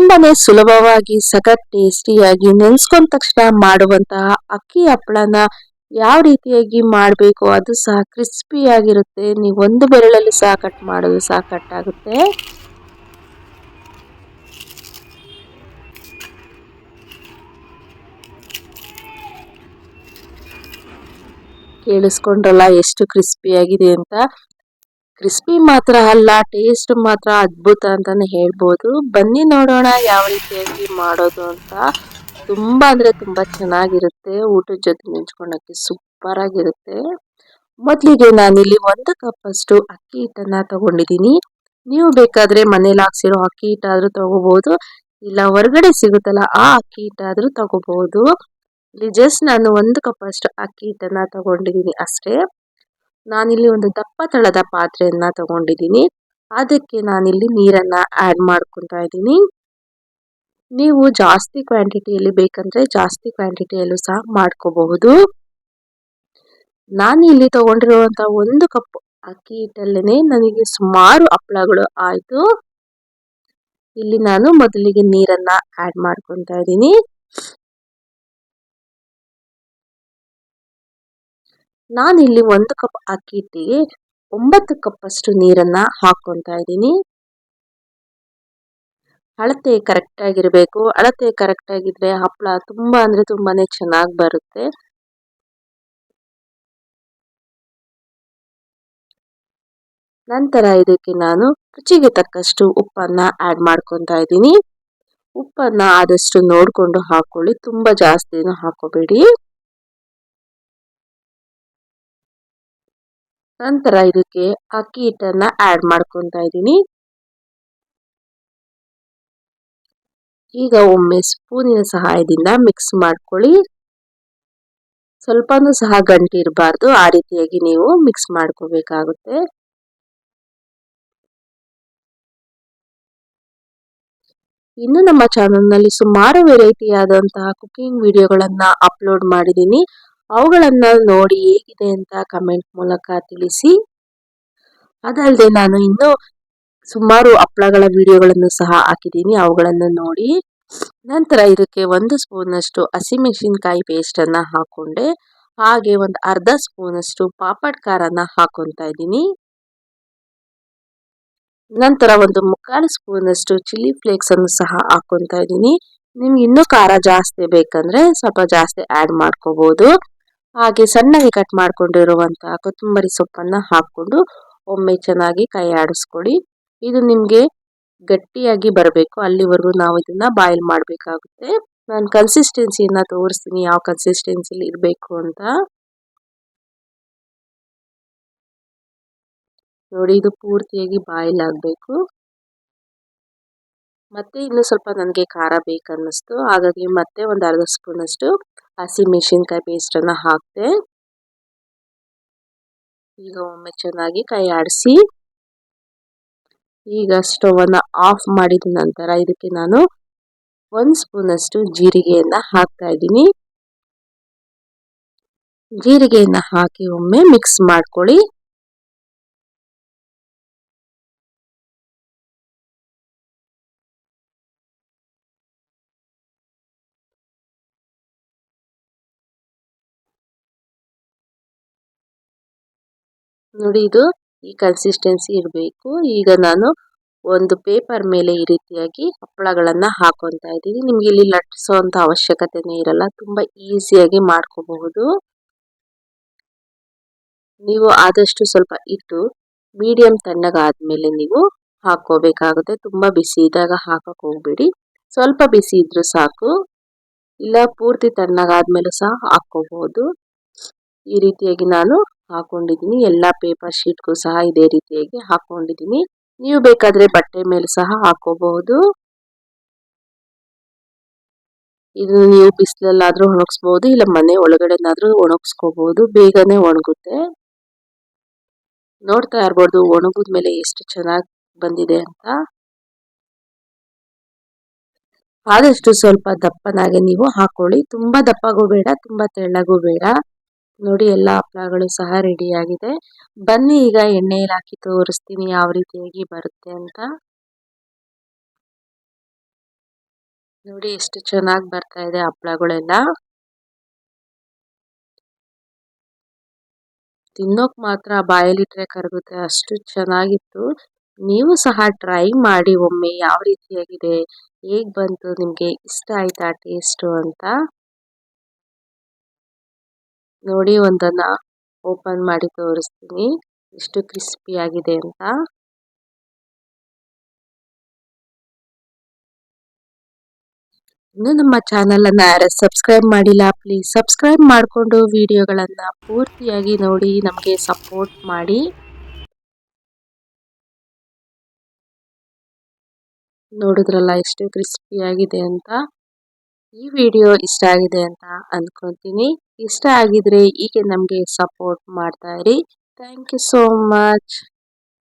ತುಂಬಾನೇ ಸುಲಭವಾಗಿ ಸಖತ್ ಟೇಸ್ಟಿಯಾಗಿ ನೆನ್ಸ್ಕೊಂಡ ತಕ್ಷಣ ಮಾಡುವಂತಹ ಅಕ್ಕಿ ಹಪ್ಪಳನ ಯಾವ ರೀತಿಯಾಗಿ ಮಾಡಬೇಕು ಅದು ಸಹ ಕ್ರಿಸ್ಪಿಯಾಗಿರುತ್ತೆ. ನೀವು ಒಂದು ಬೆರಳಲ್ಲಿ ಸಹ ಕಟ್ ಮಾಡೋದು ಸಹ ಕಟ್ ಆಗುತ್ತೆ ಕೇಳಿಸ್ಕೊಂಡ್ರಲ್ಲ ಎಷ್ಟು ಕ್ರಿಸ್ಪಿಯಾಗಿದೆ ಅಂತ. ಕ್ರಿಸ್ಪಿ ಮಾತ್ರ ಅಲ್ಲ ಟೇಸ್ಟ್ ಮಾತ್ರ ಅದ್ಭುತ ಅಂತಾನೆ ಹೇಳ್ಬೋದು. ಬನ್ನಿ ನೋಡೋಣ ಯಾವ ರೀತಿಯಾಗಿ ಮಾಡೋದು ಅಂತ. ತುಂಬ ಅಂದರೆ ತುಂಬ ಚೆನ್ನಾಗಿರುತ್ತೆ. ಊಟದ ಜೊತೆ ನೆಂಚ್ಕೊಳಕ್ಕೆ ಸೂಪರ್ ಆಗಿರುತ್ತೆ ಮೊದಲಿಗೆ ನಾನಿಲ್ಲಿ ಒಂದು ಕಪ್ಪಷ್ಟು ಅಕ್ಕಿ ಹಿಟ್ಟನ್ನು ತಗೊಂಡಿದ್ದೀನಿ. ನೀವು ಬೇಕಾದರೆ ಮನೇಲಿ ಹಾಕ್ಸಿರೋ ಅಕ್ಕಿ ಹಿಟ್ಟಾದರೂ ತೊಗೋಬೋದು. ಇಲ್ಲ, ಹೊರಗಡೆ ಸಿಗುತ್ತಲ್ಲ ಆ ಅಕ್ಕಿ ಹಿಟ್ಟಾದರೂ ತೊಗೋಬೋದು. ಇಲ್ಲಿ ಜಸ್ಟ್ ನಾನು ಒಂದು ಕಪ್ಪಷ್ಟು ಅಕ್ಕಿ ಹಿಟ್ಟನ್ನು ತಗೊಂಡಿದ್ದೀನಿ ಅಷ್ಟೇ. ನಾನಿಲ್ಲಿ ಒಂದು ದಪ್ಪ ತಳದ ಪಾತ್ರೆಯನ್ನ ತಗೊಂಡಿದ್ದೀನಿ. ಅದಕ್ಕೆ ನಾನಿಲ್ಲಿ ನೀರನ್ನ ಆಡ್ ಮಾಡ್ಕೊತಾ ಇದ್ದೀನಿ. ನೀವು ಜಾಸ್ತಿ ಕ್ವಾಂಟಿಟಿಯಲ್ಲಿ ಬೇಕಂದ್ರೆ ಜಾಸ್ತಿ ಕ್ವಾಂಟಿಟಿಯಲ್ಲೂ ಸಹ ಮಾಡ್ಕೋಬಹುದು. ನಾನು ಇಲ್ಲಿ ತಗೊಂಡಿರುವಂತ ಒಂದು ಕಪ್ ಅಕ್ಕಿ ಹಿಟ್ಟಲ್ಲೇ ನನಗೆ ಸುಮಾರು ಹಪ್ಪಳಗಳು ಆಯ್ತು. ಇಲ್ಲಿ ನಾನು ಮೊದಲಿಗೆ ನೀರನ್ನ ಆಡ್ ಮಾಡ್ಕೊತಾ ಇದ್ದೀನಿ. ನಾನಿಲ್ಲಿ ಒಂದು ಕಪ್ ಅಕ್ಕಿ ಹಿಟ್ಟಿಗೆ ಒಂಬತ್ತು ಕಪ್ ಅಷ್ಟು ನೀರನ್ನ ಹಾಕೊತಾ ಇದ್ದೀನಿ. ಅಳತೆ ಕರೆಕ್ಟ್ ಆಗಿರಬೇಕು ಅಳತೆ ಕರೆಕ್ಟ್ ಆಗಿದ್ರೆ ಹಪ್ಪಳ ತುಂಬಾ ಅಂದ್ರೆ ತುಂಬಾನೇ ಚೆನ್ನಾಗಿ ಬರುತ್ತೆ. ನಂತರ ಇದಕ್ಕೆ ನಾನು ರುಚಿಗೆ ತಕ್ಕಷ್ಟು ಉಪ್ಪನ್ನ ಆಡ್ ಮಾಡ್ಕೊತಾ ಇದ್ದೀನಿ. ಉಪ್ಪನ್ನ ಆದಷ್ಟು ನೋಡಿಕೊಂಡು ಹಾಕೊಳ್ಳಿ ತುಂಬಾ ಜಾಸ್ತಿನೂ ಹಾಕೋಬೇಡಿ ನಂತರ ಇದಕ್ಕೆ ಅಕ್ಕಿ ಹಿಟ್ಟನ್ನು ಆ್ಯಡ್ ಮಾಡ್ಕೊತಾ ಇದ್ದೀನಿ. ಈಗ ಒಮ್ಮೆ ಸ್ಪೂನಿನ ಸಹಾಯದಿಂದ ಮಿಕ್ಸ್ ಮಾಡ್ಕೊಳ್ಳಿ. ಸ್ವಲ್ಪನೂ ಸಹ ಗಂಟಿರಬಾರ್ದು ಆ ರೀತಿಯಾಗಿ ನೀವು ಮಿಕ್ಸ್ ಮಾಡ್ಕೋಬೇಕಾಗುತ್ತೆ. ಇನ್ನು ನಮ್ಮ ಚಾನಲ್ನಲ್ಲಿ ಸುಮಾರು ವೆರೈಟಿ ಆದಂತಹ ಕುಕಿಂಗ್ ವಿಡಿಯೋಗಳನ್ನು ಅಪ್ಲೋಡ್ ಮಾಡಿದ್ದೀನಿ. ಅವುಗಳನ್ನ ನೋಡಿ ಹೇಗಿದೆ ಅಂತ ಕಮೆಂಟ್ ಮೂಲಕ ತಿಳಿಸಿ. ಅದಲ್ಲದೆ ನಾನು ಇನ್ನು ಸುಮಾರು ಹಪ್ಪಳಗಳ ವಿಡಿಯೋಗಳನ್ನು ಸಹ ಹಾಕಿದ್ದೀನಿ, ಅವುಗಳನ್ನು ನೋಡಿ. ನಂತರ ಇದಕ್ಕೆ ಒಂದು ಸ್ಪೂನಷ್ಟು ಹಸಿಮೆಣಸಿನ್ಕಾಯಿ ಪೇಸ್ಟನ್ನು ಹಾಕ್ಕೊಂಡೆ ಹಾಗೆ ಒಂದು ಅರ್ಧ ಸ್ಪೂನಷ್ಟು ಪಾಪಡ್ ಖಾರನ ಹಾಕೊತಾ ಇದ್ದೀನಿ. ನಂತರ ಒಂದು ಮುಕ್ಕಾಲು ಸ್ಪೂನಷ್ಟು ಚಿಲ್ಲಿ ಫ್ಲೇಕ್ಸನ್ನು ಸಹ ಹಾಕೊತಾ ಇದ್ದೀನಿ. ನಿಮ್ಗೆ ಇನ್ನೂ ಖಾರ ಜಾಸ್ತಿ ಬೇಕಂದ್ರೆ ಸ್ವಲ್ಪ ಜಾಸ್ತಿ ಆ್ಯಡ್ ಮಾಡ್ಕೋಬೋದು. ಹಾಗೆ ಸಣ್ಣಗೆ ಕಟ್ ಮಾಡ್ಕೊಂಡಿರುವಂತಹ ಕೊತ್ತಂಬರಿ ಸೊಪ್ಪನ್ನು ಹಾಕ್ಕೊಂಡು ಒಮ್ಮೆ ಚೆನ್ನಾಗಿ ಕೈ ಆಡಿಸ್ಕೊಳ್ಳಿ. ಇದು ನಿಮಗೆ ಗಟ್ಟಿಯಾಗಿ ಬರಬೇಕು. ಅಲ್ಲಿವರೆಗೂ ನಾವು ಇದನ್ನ ಬಾಯ್ಲ್ ಮಾಡಬೇಕಾಗುತ್ತೆ. ನಾನು ಕನ್ಸಿಸ್ಟೆನ್ಸಿಯನ್ನು ತೋರಿಸ್ತೀನಿ ಯಾವ ಕನ್ಸಿಸ್ಟೆನ್ಸಿಲಿ ಇರಬೇಕು ಅಂತ. ನೋಡಿ, ಇದು ಪೂರ್ತಿಯಾಗಿ ಬಾಯ್ಲ್ ಆಗಬೇಕು. ಮತ್ತೆ ಇನ್ನು ಸ್ವಲ್ಪ ನನಗೆ ಖಾರ ಬೇಕನ್ನಿಸ್ತು. ಹಾಗಾಗಿ ಮತ್ತೆ ಒಂದು ಅರ್ಧ ಸ್ಪೂನಷ್ಟು ಹಸಿ ಮೆಣಸಿನ್ಕಾಯಿ ಪೇಸ್ಟನ್ನು ಹಾಕಿದೆ ಈಗ ಒಮ್ಮೆ ಚೆನ್ನಾಗಿ ಕೈ ಆಡಿಸಿ. ಈಗ ಸ್ಟವನ್ನು ಆಫ್ ಮಾಡಿದ ನಂತರ ಇದಕ್ಕೆ ನಾನು ಒಂದು ಸ್ಪೂನಷ್ಟು ಜೀರಿಗೆಯನ್ನು ಹಾಕ್ತಾ ಇದ್ದೀನಿ. ಜೀರಿಗೆಯನ್ನು ಹಾಕಿ ಒಮ್ಮೆ ಮಿಕ್ಸ್ ಮಾಡ್ಕೊಳ್ಳಿ. ನೋಡಿ ಇದು ಈ ಕನ್ಸಿಸ್ಟೆನ್ಸಿ ಇರಬೇಕು. ಈಗ ನಾನು ಒಂದು ಪೇಪರ್ ಮೇಲೆ ಈ ರೀತಿಯಾಗಿ ಹಪ್ಪಳಗಳನ್ನು ಹಾಕೊತಾ ಇದ್ದೀನಿ. ನಿಮಗೆ ಇಲ್ಲಿ ಲಟ್ಸೋ ಅಂತ ಅವಶ್ಯಕತೆನೇ ಇರಲ್ಲ. ತುಂಬ ಈಸಿಯಾಗಿ ಮಾಡ್ಕೋಬಹುದು. ನೀವು ಆದಷ್ಟು ಸ್ವಲ್ಪ ಇಟ್ಟು ಮೀಡಿಯಂ ತಣ್ಣಗಾದ್ಮೇಲೆ ನೀವು ಹಾಕೋಬೇಕಾಗುತ್ತೆ. ತುಂಬ ಬಿಸಿ ಇದ್ದಾಗ ಹಾಕಕ್ಕೆ ಹೋಗ್ಬೇಡಿ. ಸ್ವಲ್ಪ ಬಿಸಿ ಇದ್ರೂ ಸಾಕು. ಇಲ್ಲ ಪೂರ್ತಿ ತಣ್ಣಗಾದ್ಮೇಲೆ ಸಹ ಹಾಕ್ಕೋಬಹುದು. ಈ ರೀತಿಯಾಗಿ ನಾನು ಹಾಕೊಂಡಿದ್ದೀನಿ. ಎಲ್ಲ ಪೇಪರ್ ಶೀಟ್ಗೂ ಸಹ ಇದೇ ರೀತಿಯಾಗಿ ಹಾಕೊಂಡಿದ್ದೀನಿ. ನೀವು ಬೇಕಾದರೆ ಬಟ್ಟೆ ಮೇಲೆ ಸಹ ಹಾಕೋಬಹುದು. ಇದು ನೀವು ಬಿಸಿಲಲ್ಲಾದರೂ ಒಣಗಿಸ್ಬೋದು, ಇಲ್ಲ ಮನೆ ಒಳಗಡೆನಾದರೂ ಒಣಗಿಸ್ಕೋಬಹುದು. ಬೇಗನೆ ಒಣಗುತ್ತೆ. ನೋಡ್ತಾ ಇರ್ಬೋದು ಒಣಗಿದ ಮೇಲೆ ಎಷ್ಟು ಚೆನ್ನಾಗಿ ಬಂದಿದೆ ಅಂತ. ಆದಷ್ಟು ಸ್ವಲ್ಪ ದಪ್ಪನಾಗೆ ನೀವು ಹಾಕೊಳ್ಳಿ. ತುಂಬ ದಪ್ಪಗೂ ಬೇಡ, ತುಂಬ ತೆಳ್ಳಗೂ ಬೇಡ. ನೋಡಿ ಎಲ್ಲ ಹಪ್ಪಳಗಳು ಸಹ ರೆಡಿ ಆಗಿದೆ. ಬನ್ನಿ ಈಗ ಎಣ್ಣೆಯಲ್ಲಿ ಹಾಕಿ ತೋರಿಸ್ತೀನಿ ಯಾವ ರೀತಿಯಾಗಿ ಬರುತ್ತೆ ಅಂತ. ನೋಡಿ ಎಷ್ಟು ಚೆನ್ನಾಗಿ ಬರ್ತಾ ಇದೆ ಹಪ್ಪಳಗಳೆಲ್ಲ ತಿನ್ನೋಕ್ ಮಾತ್ರ ಬಾಯಲ್ಲಿಟ್ರೆ ಕರಗುತ್ತೆ, ಅಷ್ಟು ಚೆನ್ನಾಗಿತ್ತು. ನೀವು ಸಹ ಟ್ರೈ ಮಾಡಿ ಒಮ್ಮೆ ಯಾವ ರೀತಿಯಾಗಿದೆ, ಹೇಗ್ ಬಂತು, ನಿಮಗೆ ಇಷ್ಟ ಆಯ್ತಾ ಟೇಸ್ಟು ಅಂತ? ನೋಡಿ ಒಂದನ್ನ ಓಪನ್ ಮಾಡಿ ತೋರಿಸ್ತೀನಿ. ಎಷ್ಟು ಕ್ರಿಸ್ಪಿ ಆಗಿದೆ ಅಂತ. ಇನ್ನು ನಮ್ಮ ಚಾನಲನ್ನು ಯಾರು ಸಬ್ಸ್ಕ್ರೈಬ್ ಮಾಡಿಲ್ಲ ಪ್ಲೀಸ್ ಸಬ್ಸ್ಕ್ರೈಬ್ ಮಾಡಿಕೊಂಡು ವಿಡಿಯೋಗಳನ್ನು ಪೂರ್ತಿಯಾಗಿ ನೋಡಿ, ನಮಗೆ ಸಪೋರ್ಟ್ ಮಾಡಿ. ನೋಡಿದ್ರಲ್ಲ ಎಷ್ಟು ಕ್ರಿಸ್ಪಿಯಾಗಿದೆ ಅಂತ. ಈ ವಿಡಿಯೋ ಇಷ್ಟ ಆಗಿದೆ ಅಂತ ಅಂದ್ಕೊತೀನಿ ಇಷ್ಟ ಆಗಿದ್ರೆ ಹೀಗೆ ನಮಗೆ ಸಪೋರ್ಟ್ ಮಾಡ್ತಾ ಇರಿ. Thank you so much